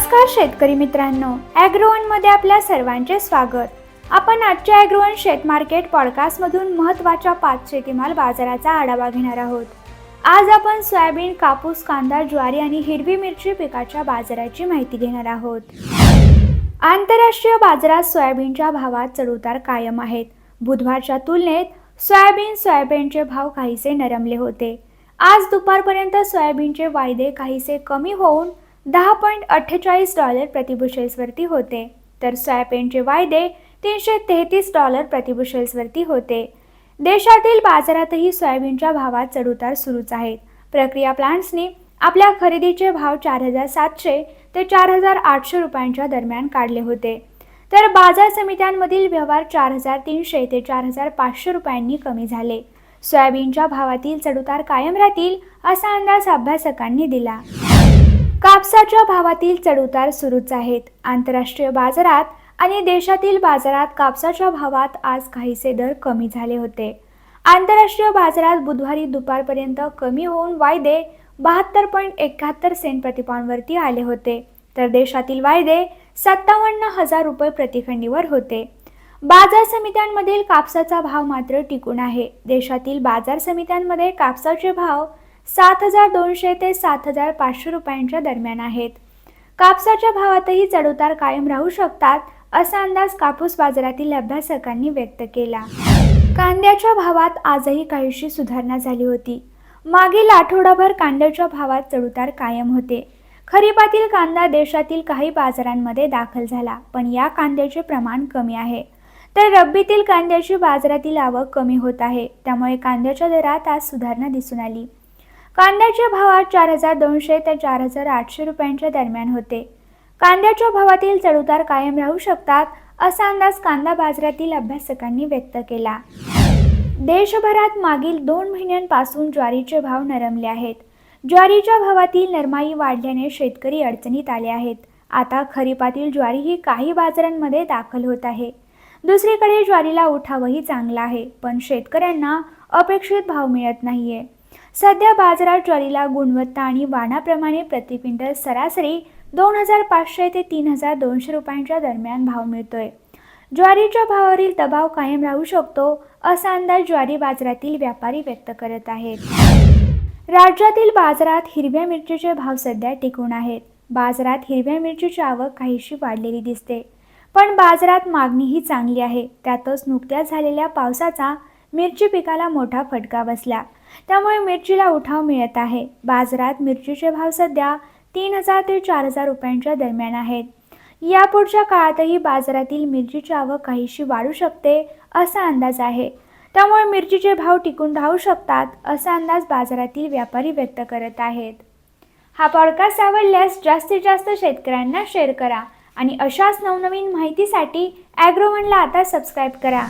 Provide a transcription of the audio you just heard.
नमस्कार शेतकरी मित्रांनो ॲग्रोवनमध्ये आपल्या सर्वांचे स्वागत. आपण आजच्या ॲग्रोवन शेत मार्केट पॉडकास्टमधून महत्त्वाच्या पाच शेतीमाल बाजाराचा आढावा घेणार आहोत. आज आपण सोयाबीन कापूस कांदा ज्वारी आणि हिरवी मिरची पिकाच्या बाजाराची माहिती घेणार आहोत. आंतरराष्ट्रीय बाजारात सोयाबीनच्या भावात चढउतार कायम आहेत. बुधवारच्या तुलनेत सोयाबीन सोयाबीनचे भाव काहीसे नरमले होते. आज दुपारपर्यंत सोयाबीनचे वायदे काहीसे कमी होऊन दहा पॉईंट अठ्ठेचाळीस डॉलर प्रतिबुशेल्सवरती होते. तर सोयाबीनचे वायदे तीनशे तेहतीस डॉलर प्रतिबुशेल्सवरती होते. देशातील बाजारातही सोयाबीनच्या भावात चढउतार सुरूच आहेत. प्रक्रिया प्लांट्सनी आपल्या खरेदीचे भाव चार हजार सातशे ते चार हजार आठशे रुपयांच्या दरम्यान काढले होते. तर बाजार समित्यांमधील व्यवहार चार हजार तीनशे ते चार हजार पाचशे रुपयांनी कमी झाले. सोयाबीनच्या भावातील चढउतार कायम राहतील असा अंदाज अभ्यासकांनी दिला. कापसाच्या भावातील चढउतार सुरूच आहेत. आंतरराष्ट्रीय बाजारात आणि देशातील बाजारात कापसाच्या भावात आज काहीसे दर कमी झाले होते. आंतरराष्ट्रीय बाजारात बुधवारी दुपारपर्यंत कमी होऊन वायदे बहात्तर पॉईंट एकाहत्तर सेंट प्रतिपाऊंडवरती आले होते. तर देशातील वायदे सत्तावन्न हजार रुपये प्रतिखंडीवर होते. बाजार समित्यांमधील कापसाचा भाव मात्र टिकून आहे. देशातील बाजार समित्यांमध्ये कापसाचे भाव सात हजार दोनशे ते सात हजार पाचशे रुपयांच्या दरम्यान आहेत. कापसाच्या भावातही चढउतार कायम राहू शकतात असा अंदाज कापूस बाजारातील अभ्यासकांनी व्यक्त केला. कांद्याच्या भावात आजही काहीशी सुधारणा झाली होती. मागील आठवडाभर कांद्याच्या भावात चढउतार कायम होते. खरीपातील कांदा देशातील काही बाजारांमध्ये दाखल झाला पण या कांद्याचे प्रमाण कमी आहे. तर रब्बीतील कांद्याची बाजारातील आवक कमी होत आहे त्यामुळे कांद्याच्या दरात आज सुधारणा दिसून आली. कांद्याच्या भावात चार हजार दोनशे ते चार हजार आठशे रुपयांच्या दरम्यान होते. कांद्याच्या भावातील चढउतार कायम राहू शकतात असा अंदाज कांदा बाजारातील अभ्यासकांनी व्यक्त केला. देशभरात मागील दोन महिन्यांपासून ज्वारीचे भाव नरमले आहेत. ज्वारीच्या भावातील नरमाई वाढल्याने शेतकरी अडचणीत आले आहेत. आता खरीपातील ज्वारी ही काही बाजारांमध्ये दाखल होत आहे. दुसरीकडे ज्वारीला उठावही चांगला आहे पण शेतकऱ्यांना अपेक्षित भाव मिळत नाहीये. सध्या बाजारात ज्वारीला गुणवत्ता आणि वाणाप्रमाणे प्रतिपिंडल सरासरी दोन हजार पाचशे ते तीन हजार दोनशे रुपयांच्या दरम्यान भाव मिळतोय. ज्वारीच्या भावावरील दबाव कायम राहू शकतो असा अंदाज ज्वारी बाजारातील व्यापारी व्यक्त करत आहेत. राज्यातील बाजारात हिरव्या मिरचीचे भाव सध्या टिकून आहेत. बाजारात हिरव्या मिरचीची आवक काहीशी वाढलेली दिसते. पण बाजारात मागणीही चांगली आहे. त्यातच नुकत्याच झालेल्या पावसाचा मिरची पिकाला मोठा फटका बसला. त्यामुळे मिरचीला उठाव मिळत आहे. बाजारात मिरचीचे भाव सध्या तीन हजार ते चार हजार रुपयांच्या दरम्यान आहेत. यापुढच्या काळातही बाजारातील मिरचीची आवक काहीशी वाढू शकते असा अंदाज आहे. त्यामुळे मिरचीचे भाव टिकून राहू शकतात असा अंदाज बाजारातील व्यापारी व्यक्त करत आहेत. हा पॉडकास्ट आवडल्यास जास्तीत जास्त शेतकऱ्यांना शेअर करा आणि अशाच नवनवीन माहितीसाठी ॲग्रोवनला आता सबस्क्राईब करा.